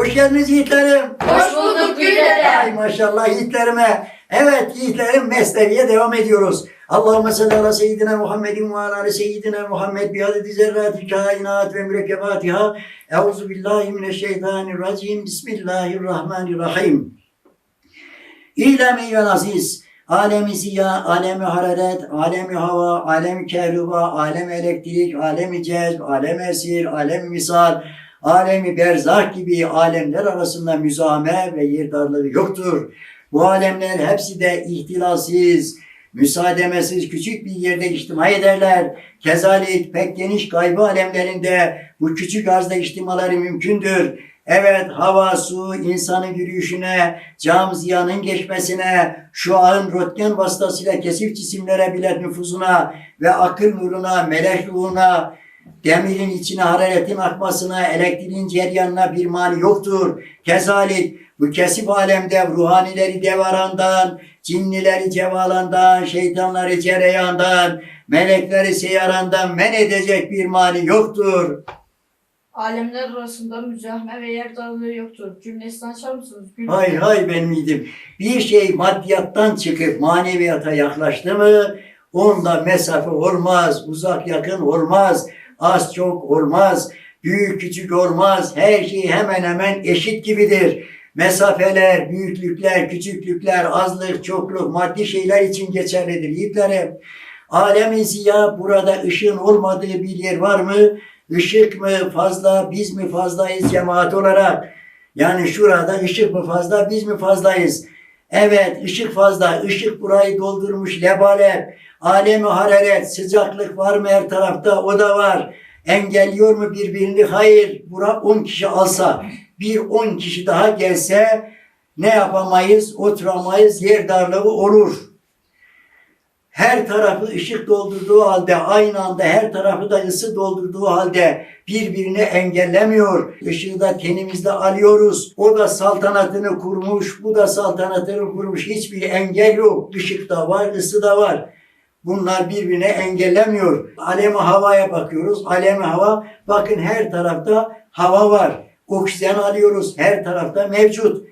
Hoş geldiniz yiğitlerim. Hoş bulduk Gülderim. Ay maşallah yiğitlerime. Evet yiğitlerim mesleğe devam ediyoruz. Allahümme salli ala seyyidina Muhammedin ve ala seyyidina Muhammed bi adedi zerrati kainat ve mürekkebatiha. Euzu billahi mineşşeytanirracim. Bismillahirrahmanirrahim. İlem eyvel aziz. Alemi ziya, alemi hararet, alemi hava, alemi kehruba, alemi elektrik, alemi cezb, alemi esir, alemi misal, alemi berzah gibi alemler arasında müzame ve yer darlığı yoktur. Bu alemler hepsi de ihtilalsiz, müsaademesiz küçük bir yerde içtima ederler. Kezalik pek geniş gaybı alemlerinde bu küçük arzda içtimaları mümkündür. Evet hava, su, insanın yürüyüşüne, cam ziyanın geçmesine, şu ağın röntgen vasıtasıyla kesif cisimlere bilet nüfuzuna ve akıl nuruna, melek ruhuna, demirin içine hararetin akmasına, elektriğin ceryanına bir mani yoktur. Kezalik bu kesif alemde ruhanileri devarandan, cinnileri cevalandan, şeytanları cereyandan, melekleri seyarandan men edecek bir mani yoktur. Alemler arasında müzahme ve yer darlığı yoktur. Cümlesini açar mısınız? Gülderim. Hay hay ben miydim? Bir şey maddiyattan çıkıp maneviyata yaklaştı mı onda mesafe olmaz, uzak yakın olmaz, az çok olmaz, büyük küçük olmaz. Her şey hemen hemen eşit gibidir. Mesafeler, büyüklükler, küçüklükler, azlık, çokluk, maddi şeyler için geçerlidir. Yiğitlerim, alemi ziya burada ışığın olmadığı bir yer var mı? Işık mı fazla, biz mi fazlayız cemaat olarak? Yani şurada ışık mı fazla, biz mi fazlayız? Evet, ışık fazla. Işık burayı doldurmuş lebalep. Alemi hararet, sıcaklık var mı her tarafta? O da var. Engelliyor mu birbirini? Hayır. Bura 10 kişi alsa, bir 10 kişi daha gelse ne yapamayız? Oturamayız, yer darlığı olur. Her tarafı ışık doldurduğu halde, aynı anda her tarafı da ısı doldurduğu halde birbirini engellemiyor. Işığı da tenimizde alıyoruz. O da saltanatını kurmuş, bu da saltanatını kurmuş. Hiçbir engel yok. Işık da var, ısı da var. Bunlar birbirini engellemiyor. Alemi havaya bakıyoruz. Alemi hava, bakın her tarafta hava var. Oksijen alıyoruz. Her tarafta mevcut.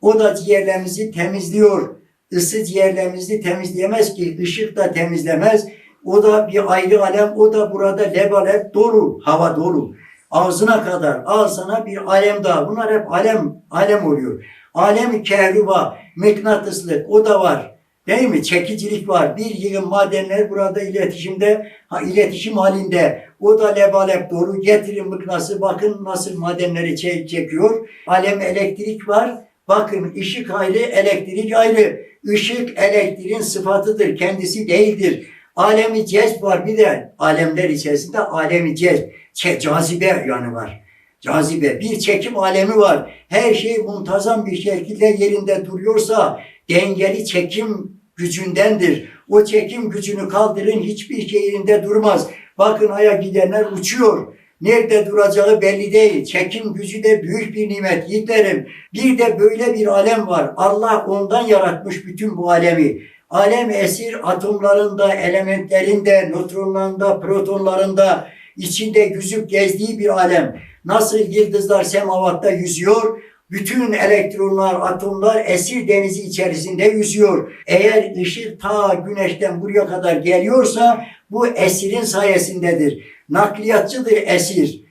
O da ciğerlerimizi temizliyor. Isı ciğerlerimizi temizleyemez ki. ışık da temizlemez. O da bir ayrı alem. O da burada lebalep dolu. Hava dolu. Ağzına kadar. Al bir alem daha. Bunlar hep alem, alem oluyor. Alem kehruba, mıknatıslık o da var. Değil mi? Çekicilik var. Bir yığın madenler burada iletişimde, ha, iletişim halinde. O da lebalep doğru. Getirin mıknası. Bakın nasıl madenleri çek, çekiyor. Alem elektrik var. Bakın ışık ayrı, elektrik ayrı. Işık elektriğin sıfatıdır. Kendisi değildir. Alemi cezb var. Bir de alemler içerisinde alemi cezb. Cazibe yanı var. Cazibe. Bir çekim alemi var. Her şey muntazam bir şekilde yerinde duruyorsa dengeli çekim gücündendir. O çekim gücünü kaldırın hiçbir şey yerinde durmaz. Bakın aya gidenler uçuyor. Nerede duracağı belli değil. Çekim gücü de büyük bir nimet yiğitlerim. Bir de böyle bir alem var. Allah ondan yaratmış bütün bu alemi. Alem esir atomlarında, elementlerinde, nötronlarında, protonlarında, içinde yüzüp gezdiği bir alem. Nasıl yıldızlar semavatta yüzüyor, bütün elektronlar, atomlar esir denizi içerisinde yüzüyor. Eğer ışık ta güneşten buraya kadar geliyorsa bu esirin sayesindedir. Nakliyatçıdır esir.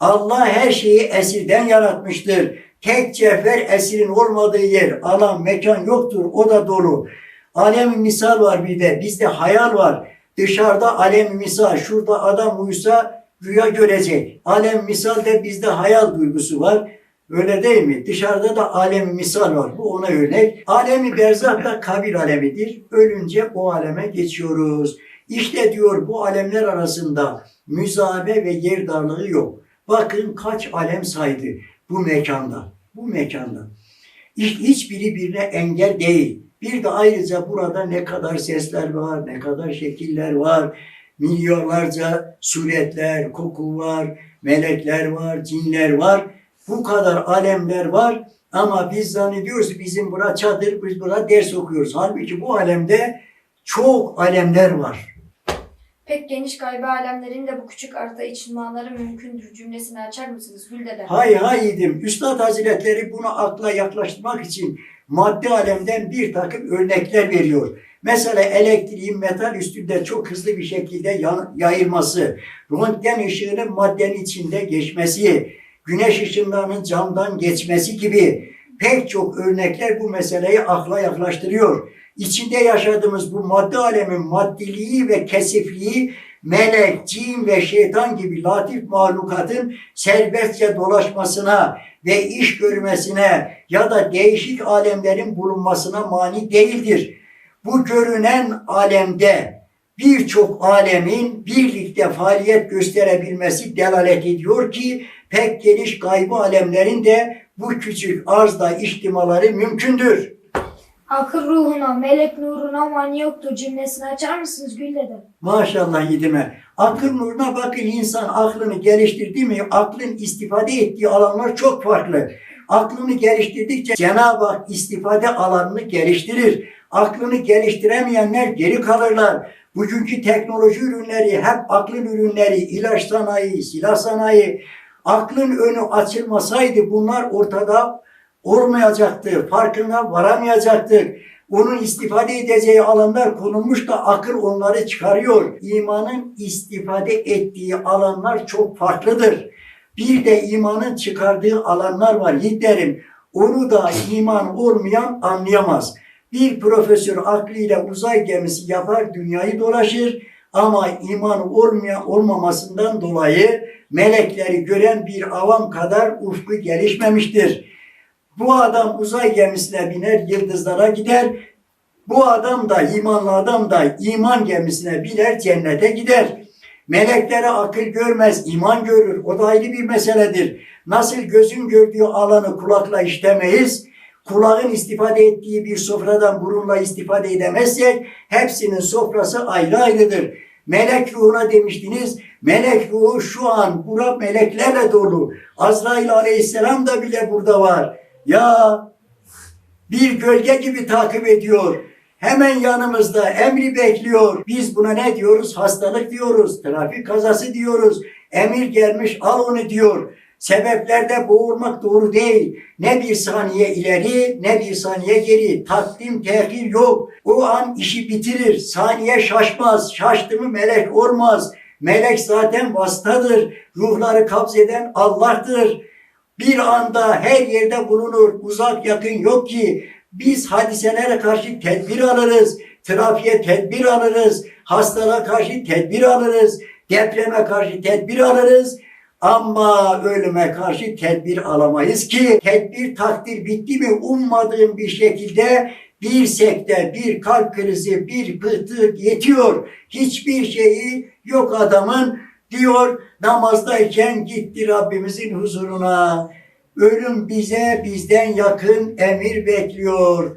Allah her şeyi esirden yaratmıştır. Tek cevher esirin olmadığı yer, alan, mekan yoktur. O da dolu. Alem misal var bir de. Bizde hayal var. Dışarıda alem misal. Şurada adam uyusa rüya görecek. Alem misal de bizde hayal duygusu var. Öyle değil mi? Dışarıda da alem misal var. Bu ona örnek. Alemi berzah da kabir alemidir. Ölünce o aleme geçiyoruz. İşte diyor bu alemler arasında müzabe ve yer darlığı yok. Bakın kaç alem saydı bu mekanda. Bu mekanda. Hiç, hiçbiri birine engel değil. Bir de ayrıca burada ne kadar sesler var, ne kadar şekiller var, milyonlarca suretler, koku var, melekler var, cinler var. Bu kadar alemler var ama biz zannediyoruz bizim bura çadır, biz bura ders okuyoruz. Halbuki bu alemde çok alemler var. Pek geniş gaybe alemlerinde bu küçük arıta için manaları mümkündür cümlesini açar mısınız Gül dede? Hay hay idim. Üstad Hazretleri bunu akla yaklaştırmak için maddi alemden bir takım örnekler veriyor. Mesela elektriğin metal üstünde çok hızlı bir şekilde ya- yayılması, röntgen ışığının maddenin içinde geçmesi, güneş ışınlarının camdan geçmesi gibi pek çok örnekler bu meseleyi akla yaklaştırıyor. İçinde yaşadığımız bu madde alemin maddiliği ve kesifliği melek, cin ve şeytan gibi latif mahlukatın serbestçe dolaşmasına ve iş görmesine ya da değişik alemlerin bulunmasına mani değildir. Bu görünen alemde birçok alemin birlikte faaliyet gösterebilmesi delalet ediyor ki pek geniş gaybı alemlerin de bu küçük arzda ihtimaları mümkündür. Akıl ruhuna, melek nuruna mani yoktur cümlesini açar mısınız Gül dede? Maşallah yedime. Akıl nuruna bakın insan aklını geliştirdi mi aklın istifade ettiği alanlar çok farklı. Aklını geliştirdikçe Cenab-ı Hak istifade alanını geliştirir. Aklını geliştiremeyenler geri kalırlar. Bugünkü teknoloji ürünleri hep aklın ürünleri, ilaç sanayi, silah sanayi. Aklın önü açılmasaydı bunlar ortada olmayacaktı. Farkına varamayacaktık. Onun istifade edeceği alanlar konulmuş da akıl onları çıkarıyor. İmanın istifade ettiği alanlar çok farklıdır. Bir de imanın çıkardığı alanlar var yiğitlerim. Onu da iman olmayan anlayamaz. Bir profesör aklıyla uzay gemisi yapar dünyayı dolaşır ama iman olmayan olmamasından dolayı melekleri gören bir avam kadar ufku gelişmemiştir. Bu adam uzay gemisine biner, yıldızlara gider. Bu adam da, imanlı adam da iman gemisine biner, cennete gider. Meleklere akıl görmez, iman görür. O da ayrı bir meseledir. Nasıl gözün gördüğü alanı kulakla işlemeyiz, kulağın istifade ettiği bir sofradan burunla istifade edemezsek, hepsinin sofrası ayrı ayrıdır. Melek ruhuna demiştiniz, melek ruhu şu an bura meleklerle dolu. Azrail aleyhisselam da bile burada var. Ya bir gölge gibi takip ediyor. Hemen yanımızda emri bekliyor. Biz buna ne diyoruz? Hastalık diyoruz. Trafik kazası diyoruz. Emir gelmiş al onu diyor. Sebeplerde boğulmak doğru değil. Ne bir saniye ileri ne bir saniye geri. Takdim tehir yok. O an işi bitirir. Saniye şaşmaz. Şaştı mı melek olmaz. Melek zaten vasıtadır. Ruhları kabzeden Allah'tır bir anda her yerde bulunur. Uzak yakın yok ki. Biz hadiselere karşı tedbir alırız. Trafiğe tedbir alırız. Hastalığa karşı tedbir alırız. Depreme karşı tedbir alırız. Ama ölüme karşı tedbir alamayız ki tedbir takdir bitti mi ummadığım bir şekilde bir sekte, bir kalp krizi, bir pıhtık yetiyor. Hiçbir şeyi yok adamın diyor namazdayken gitti Rabbimizin huzuruna. Ölüm bize bizden yakın emir bekliyor.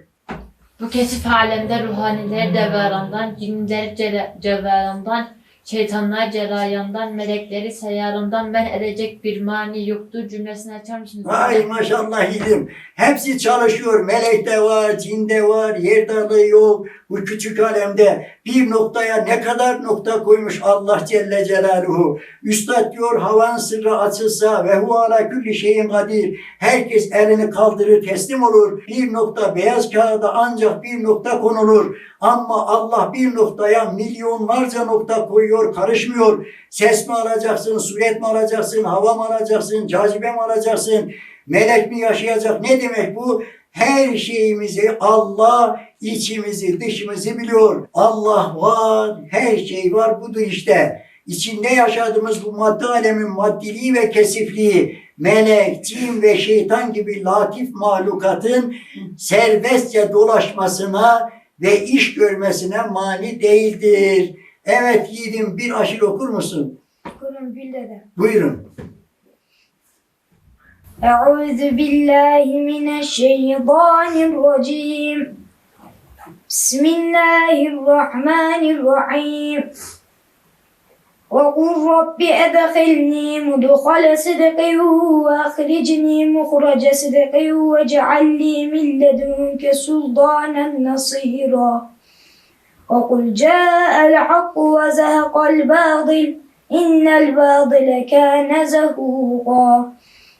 Bu kesif alemde ruhaniler deverandan, cinler ceverandan, şeytanlar cerayandan, melekleri seyyarından ben edecek bir mani yoktur cümlesini açar mısınız? Ay maşallah ilim. Hepsi çalışıyor. Melek de var, cin de var, yer darlığı yok. Bu küçük alemde bir noktaya ne kadar nokta koymuş Allah Celle Celaluhu. Üstad diyor havan sırrı açılsa ve hu ala külli şeyin kadir. Herkes elini kaldırır teslim olur. Bir nokta beyaz kağıda ancak bir nokta konulur. Ama Allah bir noktaya milyonlarca nokta koyuyor, karışmıyor. Ses mi alacaksın, suret mi alacaksın, hava mı alacaksın, cazibe mi alacaksın, melek mi yaşayacak? Ne demek bu? Her şeyimizi Allah İçimizi dışımızı biliyor. Allah var, her şey var budur işte. İçinde yaşadığımız bu madde alemin maddiliği ve kesifliği, melek, cin ve şeytan gibi latif mahlukatın serbestçe dolaşmasına ve iş görmesine mani değildir. Evet yiğidim bir aşil okur musun? Okurum Güldere. Buyurun. Euzu billahi mineşşeytanirracim. بسم الله الرحمن الرحيم وقل رب أدخلني مدخل صدق وأخرجني مخرج صدق واجعل لي من لدنك سلطانا نصيرا. وقل جاء الحق وزهق الباطل إن الباطل كان زهوقا.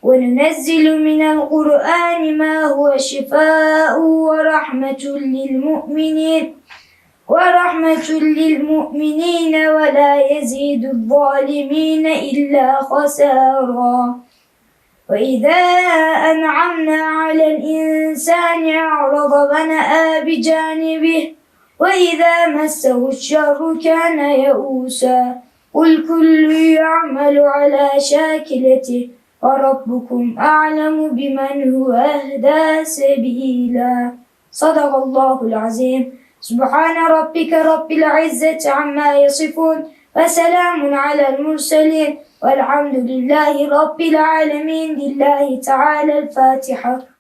وننزل من القرآن ما هو شفاء ورحمة للمؤمنين ورحمة للمؤمنين ولا يزيد الظالمين إلا خسارا. وإذا أنعمنا على الإنسان أعرض ونأى بجانبه وإذا مسه الشر كان يئوسا. قل كل يعمل على شاكلته وربكم أعلم بمن هو أهدى سبيلا. صدق الله العظيم. سبحان ربك رب العزة عما يصفون وسلام على المرسلين والحمد لله رب العالمين. لله تعالى الفاتحة.